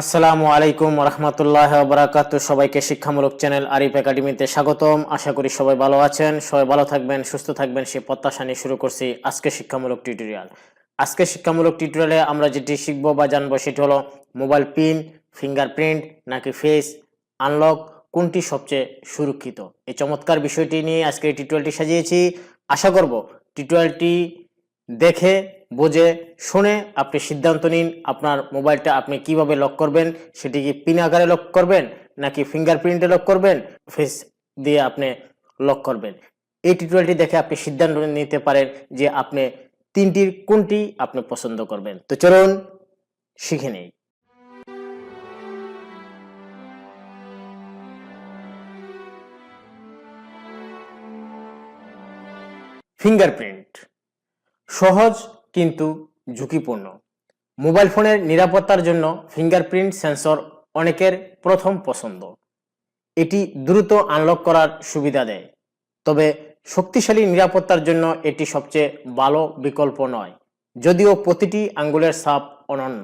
আসসালামু আলাইকুম রহমতুল্লাহ বারাকাত সবাইকে শিক্ষামূলক চ্যানেল আরিফ একাডেমিতে স্বাগতম। আশা করি সবাই ভালো আছেন, সবাই ভালো থাকবেন, সুস্থ থাকবেন সে প্রত্যাশা নিয়ে শুরু করছি আজকে শিক্ষামূলক টিউটোরিয়াল। আজকে শিক্ষামূলক টিউটোরিয়ালে আমরা যেটি শিখব বা জানব সেটি হলো মোবাইল পিন, ফিঙ্গারপ্রিন্ট নাকি ফেস, আনলক কোনটি সবচেয়ে সুরক্ষিত। এই চমৎকার বিষয়টি নিয়ে আজকে এই টিউটোরিয়ালটি সাজিয়েছি। আশা করব টিউটোরিয়ালটি দেখে বুঝে, শুনে আপনি সিদ্ধান্ত নিন আপনার মোবাইলটা আপনি কীভাবে লক করবেন, সেটি কি পিন আকারে লক করবেন, নাকি ফিঙ্গারপ্রিন্টে লক করবেন ফেস দিয়ে আপনি লক করবেন। এই টিউটোরিয়ালটি দেখে আপনি সিদ্ধান্ত নিতে পারেন যে আপনি তিনটির কোনটি আপনি পছন্দ করবেন। তো চলুন, শিখে নেই। ফিঙ্গারপ্রিন্ট সহজ কিন্তু ঝুঁকিপূর্ণ। মোবাইল ফোনের নিরাপত্তার জন্য ফিঙ্গারপ্রিন্ট সেন্সর অনেকের প্রথম পছন্দ। এটি দ্রুত আনলক করার সুবিধা দেয়। তবে শক্তিশালী নিরাপত্তার জন্য এটি সবচেয়ে ভালো বিকল্প নয়। যদিও প্রতিটি আঙ্গুলের ছাপ অনন্য,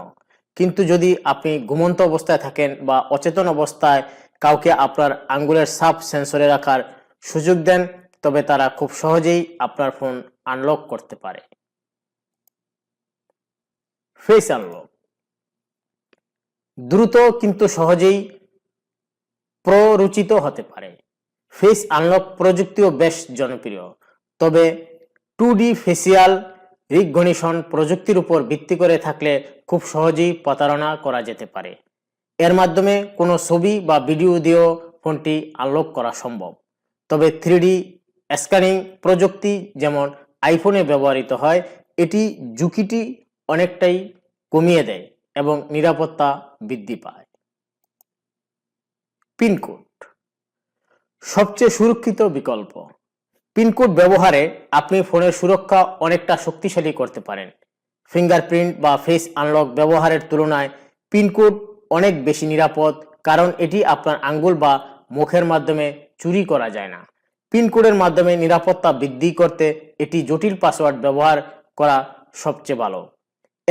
কিন্তু যদি আপনি ঘুমন্ত অবস্থায় থাকেন বা অচেতন অবস্থায় কাউকে আপনার আঙ্গুলের সাপ সেন্সরে রাখার সুযোগ দেন, তবে তারা খুব সহজেই আপনার ফোন আনলক করতে পারে। Face unlock. দ্রুত কিন্তু সহজেই প্ররোচিত হতে পারে। ফেস আনলক প্রযুক্তিও বেশ জনপ্রিয়। তবে টু ডি ফেসিয়াল রিকগনিশন প্রযুক্তির উপর ভিত্তি করে থাকলে খুব সহজেই প্রতারণা করা যেতে পারে। এর মাধ্যমে কোনো ছবি বা ভিডিও দিয়েও ফোনটি আনলক করা সম্ভব। তবে থ্রি ডি স্ক্যানিং প্রযুক্তি যেমন আইফোনে ব্যবহৃত হয়, এটি ঝুঁকিটি অনেকটাই কমিয়ে দেয় এবং নিরাপত্তা বৃদ্ধি পায়। পিনকোড সবচেয়ে সুরক্ষিত বিকল্প। পিনকোড ব্যবহারে আপনি ফোনের সুরক্ষা অনেকটা শক্তিশালী করতে পারেন। ফিঙ্গারপ্রিন্ট বা ফেস আনলক ব্যবহারের তুলনায় পিনকোড অনেক বেশি নিরাপদ, কারণ এটি আপনার আঙ্গুল বা মুখের মাধ্যমে চুরি করা যায় না। পিনকোডের মাধ্যমে নিরাপত্তা বৃদ্ধি করতে এটি জটিল পাসওয়ার্ড ব্যবহার করা সবচেয়ে ভালো।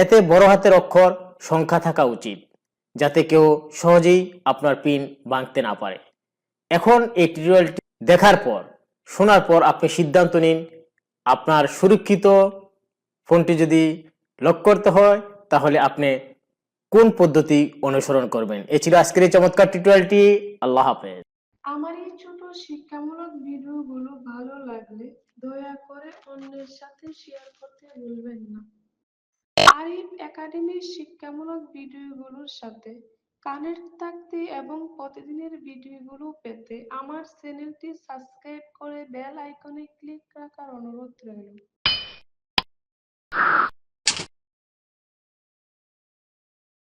এতে বড় হাতের অক্ষর সংখ্যা থাকা উচিত, যাতে কেউ সহজেই আপনার পিন ভাঙতে না পারে। এখন এই টিউটোরিয়ালটি দেখার পর, শোনার পর আপনি সিদ্ধান্ত নিন, আপনার সুরক্ষিত ফোনটি যদি লক করতে হয়, তাহলে আপনি কোন পদ্ধতি অনুসরণ করবেন। এ ছিল আজকের এই চমৎকার টিউটোরিয়ালটি আল্লাহ হাফেজ। আমার এই ছোট শিক্ষামূলক ভিডিওগুলো ভালো লাগলে দয়া করে অন্যের সাথে শেয়ার করতে ভুলবেন না। আরিফ একাডেমির শিক্ষামূলক ভিডিওগুলোর সাথে কানেক্ট থাকতে এবং প্রতিদিনের ভিডিওগুলো পেতে আমার চ্যানেলটি সাবস্ক্রাইব করে বেল আইকনে ক্লিক রাখার অনুরোধ রইল।